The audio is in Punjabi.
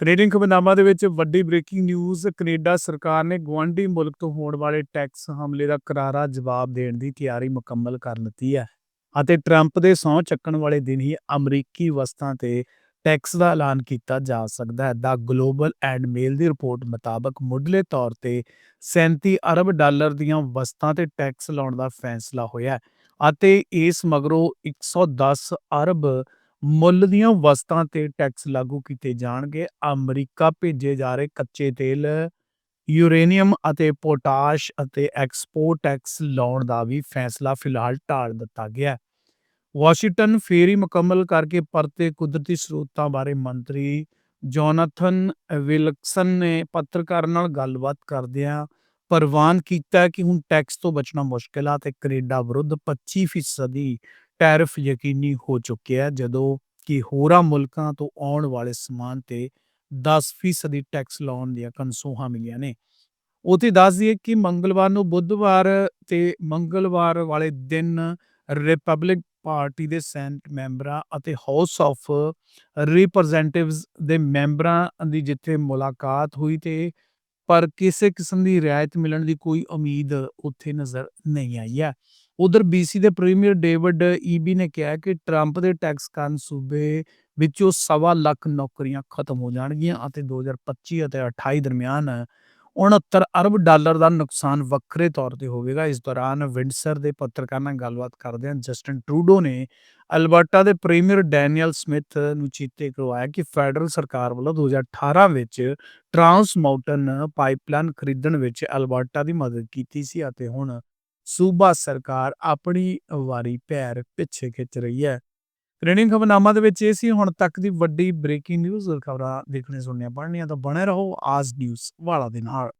ਕੈਨੇਡੀਅਨ ਖਬਰਨਾਮਾ ਦੇ ਵਿੱਚ ਵੱਡੀ ਬ੍ਰੇਕਿੰਗ ਨਿਊਜ਼ ਕੈਨੇਡਾ ਸਰਕਾਰ ਨੇ ਗੁਆਂਢੀ ਮੁਲਕ ਤੋਂ ਹੋਣ ਵਾਲੇ ਟੈਕਸ ਹਮਲੇ ਦਾ ਕਰਾਰਾ ਜਵਾਬ ਦੇਣ ਦੀ ਤਿਆਰੀ ਮੁਕੰਮਲ ਕਰ ਲਈ ਹੈ ਅਤੇ ਟਰੰਪ ਦੇ ਸਹੁੰ ਚੱਕਣ ਵਾਲੇ ਦਿਨ ਹੀ ਅਮਰੀਕੀ ਵਸਤਾਂ ਤੇ ਟੈਕਸ ਦਾ ਐਲਾਨ ਕੀਤਾ ਜਾ ਸਕਦਾ ਹੈ। ਦਾ ਗਲੋਬਲ ਐਂਡ ਮੇਲ ਦੀ ਰਿਪੋਰਟ ਮੁਤਾਬਕ ਮੁੱਢਲੇ ਤੌਰ ਤੇ 37 ਅਰਬ ਡਾਲਰ ਦੀਆਂ ਵਸਤਾਂ ਤੇ ਟੈਕਸ ਲਾਉਣ ਦਾ ਫੈਸਲਾ ਹੋਇਆ ਅਤੇ ਇਸ ਮਗਰੋਂ 110 ਅਰਬ ਮੁੱਲ ਦੀਆਂ ਵਸਤਾਂ ਤੇ ਟੈਕਸ ਲਾਗੂ ਕੀਤੇ ਜਾਣਗੇ। ਅਮਰੀਕਾ ਭੇਜੇ ਜਾ ਰਹੇ ਕੱਚੇ ਤੇਲ, ਯੂਰੇਨੀਅਮ ਅਤੇ ਪੋਟਾਸ਼ ਅਤੇ ਐਕਸਪੋਰਟ ਟੈਕਸ ਲਾਉਣ ਦਾ ਵੀ ਫੈਸਲਾ ਫਿਲਹਾਲ ਟਾਲ ਦਿੱਤਾ ਗਿਆ। ਹੈ ਵਾਸ਼ਿੰਗਟਨ ਫੇਰ ਮੁਕੰਮਲ ਕਰਕੇ ਪਰਤੇ ਕੁਦਰਤੀ ਸਰੋਤਾਂ ਬਾਰੇ ਮੰਤਰੀ ਜੋਨਾਥਨ ਵਿਲਕਸਨ ਨੇ ਪੱਤਰਕਾਰਾਂ ਨਾਲ ਗੱਲਬਾਤ ਕਰਦਿਆਂ ਪ੍ਰਵਾਨ ਕੀਤਾ ਕਿ ਹੁਣ ਟੈਕਸ ਤੋਂ ਬਚਣਾ ਮੁਸ਼ਕਿਲ ਆ ਤੇ ਕੈਨੇਡਾ ਵਿਰੁੱਧ 25% ਦੀ ਟੈਰਿਫ ਯਕੀਨੀ ਹੋ ਚੁੱਕਿਆ ਜਦੋਂ ਕਿ ਹੋਰਾਂ ਮੁਲਕਾਂ ਤੋਂ ਆਉਣ ਵਾਲੇ ਸਮਾਨ ਤੇ 10% ਦੀ ਟੈਕਸ ਲਾਉਣ ਦੀਆਂ ਕਨਸੂਹਾਂ ਮਿਲੀਆਂ ਨੇ। ਉਥੇ ਦੱਸ ਦਈਏ ਕਿ ਮੰਗਲਵਾਰ ਨੂੰ ਬੁੱਧਵਾਰ ਤੇ ਮੰਗਲਵਾਰ ਵਾਲੇ ਦਿਨ ਰਿਪਬਲਿਕ ਪਾਰਟੀ ਦੇ ਸੈਨੇਟ ਮੈਂਬਰਾਂ ਅਤੇ ਹਾਊਸ ਆਫ ਰਿਪਰੈਜ਼ੈਂਟੇਟਿਵਸ ਦੇ ਮੈਂਬਰਾਂ ਦੀ ਜਿੱਥੇ ਮੁਲਾਕਾਤ ਹੋਈ ਤੇ ਪਰ ਕਿਸੇ ਕਿਸਮ ਦੀ ਰਿਆਇਤ ਮਿਲਣ ਦੀ ਕੋਈ ਉਮੀਦ ਉੱਥੇ ਨਜ਼ਰ ਨਹੀਂ ਆਈ ਹੈ। ਉਧਰ ਬੀਸੀ ਦੇ ਪ੍ਰੀਮੀਅਰ ਡੇਵਿਡ ਈਬੀ ਨੇ ਕਿਹਾ ਕਿ ਟਰੰਪ ਦੇ ਟੈਕਸ ਕਾਰਨ ਸੂਬੇ ਵਿੱਚੋਂ ਸਵਾ ਲੱਖ ਨੌਕਰੀਆਂ ਖਤਮ ਹੋ ਜਾਣਗੀਆਂ ਅਤੇ 2025 ਅਤੇ 28 ਦਰਮਿਆਨ 69 ਅਰਬ ਡਾਲਰ ਦਾ ਨੁਕਸਾਨ ਵੱਖਰੇ ਤੌਰ ਤੇ ਹੋਵੇਗਾ। ਇਸ ਦੌਰਾਨ ਵਿੰਡਸਰ ਦੇ ਪੱਤਰਕਾਰਾਂ ਨਾਲ ਗੱਲਬਾਤ ਕਰਦਿਆਂ ਜਸਟਨ ਟਰੂਡੋ ਨੇ ਅਲਬਰਟਾ ਦੇ ਪ੍ਰੀਮੀਅਰ ਡੈਨੀਅਲ ਸਮਿਥ ਨੂੰ ਚੇਤੇ ਕਰਵਾਇਆ ਕਿ ਫੈਡਰਲ ਸਰਕਾਰ ਵੱਲੋਂ 2018 ਵਿੱਚ ਟਰਾਂਸ ਮਾਊਂਟਨ ਪਾਈਪਲਾਈਨ ਖਰੀਦਣ ਵਿੱਚ ਅਲਬਰਟਾ ਦੀ ਮਦਦ ਕੀਤੀ ਸੀ ਅਤੇ ਹੁਣ ਸੂਬਾ ਸਰਕਾਰ ਆਪਣੀ ਵਾਰੀ ਪੈਰ ਪਿੱਛੇ ਖਿੱਚ ਰਹੀ ਹੈ। ਕੈਨੇਡੀਅਨ ਖਬਰਨਾਮਾ ਦੇ ਵਿੱਚ ਇਹ ਸੀ, ਹੁਣ ਤੱਕ ਦੀ ਵੱਡੀ ਬ੍ਰੇਕਿੰਗ ਨਿਊਜ਼ ਖਬਰਾਂ ਦੇਖਣੇ ਸੁਣਨੀਆਂ ਪੜ੍ਹਨੀਆਂ ਤਾਂ ਬਣੇ ਰਹੋ ਆਜ ਨਿਊਜ਼ ਵਾਲਾ ਦੇ ਨਾਲ।